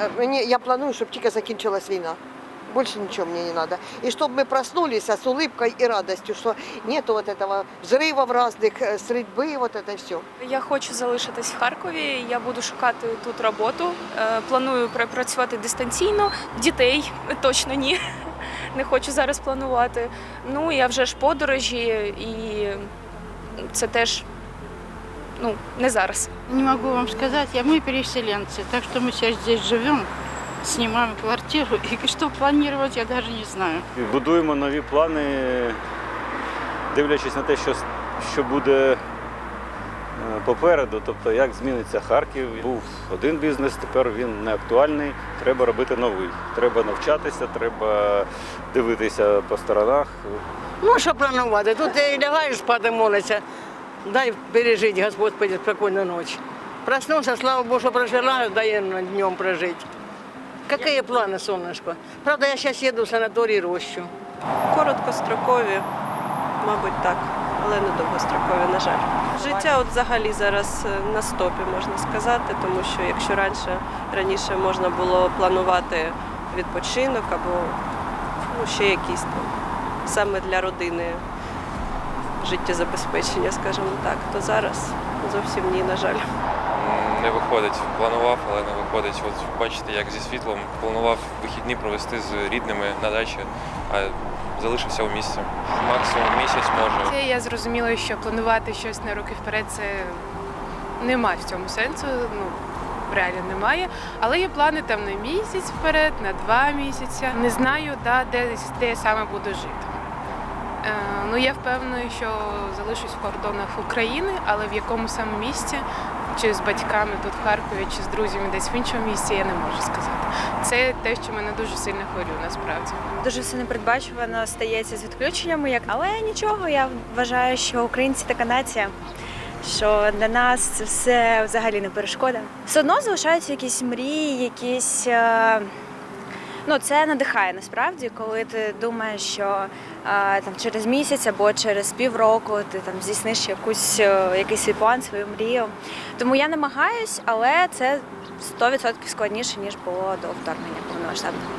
Е, Мені, я планую, щоб тільки закінчилась війна. Больше ничего мне не надо. И чтобы мы проснулись с улыбкой и радостью, что нету вот этого взрывов разных, э, стрельбы, вот это все. Я хочу залишитись в Харкові. Я буду шукати тут роботу. Е, Планую пра- працювати дистанційно. Дітей точно ні. Не хочу зараз планувати. Ну я вже ж подорожі, і це теж ну не зараз. Не могу вам сказать, я мы переселенцы, так что мы сейчас здесь живем, снимаем квартиру, и что планировать я даже не знаю. І Будуємо нові плани, дивлячись на те, що, що буде е, попереду, тобто як зміниться Харків. Був один бізнес, тепер він не актуальний. Треба робити новий. Треба навчатися, треба дивитися по сторонах. Ну, що планувати? Тут і лягаєш спати, молиться. Дай пережити, Господь, спокійну ніч. Проснувся, слава Богу, прожила, дай днем прожити. Какие плани, сонечко? Правда, я зараз їду в санаторій Рощу. Короткострокові, мабуть, так, але не довгострокові, на жаль. Життя от взагалі зараз е, на стопі, можна сказати, тому що якщо раніше раніше можна було планувати відпочинок або ну, ще якісь там саме для родини життєзабезпечення, скажімо так, то зараз зовсім ні, на жаль. Не виходить. Планував, але не виходить. От бачите, як зі світлом планував вихідні провести з рідними на дачі, а залишився у місті. Максимум місяць може. Це я зрозуміла, що планувати щось на роки вперед це немає в цьому сенсу. Ну реально немає. Але є плани там на місяць вперед, на два місяці. Не знаю, да, де, де я саме буду жити. Е, ну я впевнена, що залишусь в кордонах України, але в якому саме місці, чи з батьками тут в Харкові, чи з друзями десь в іншому місці, я не можу сказати. Це те, що мене дуже сильно хвилює насправді. Дуже все непередбачувано стається з відключеннями, як але нічого. Я вважаю, що українці така нація, що для нас це все взагалі не перешкода. Все одно залишаються якісь мрії, якісь. Ну це надихає насправді, коли ти думаєш, що там через місяць або через півроку ти там здійсниш якусь е, якийсь свій план, свою мрію. Тому я намагаюсь, але це 100% складніше ніж було до вторгнення повномасштабного.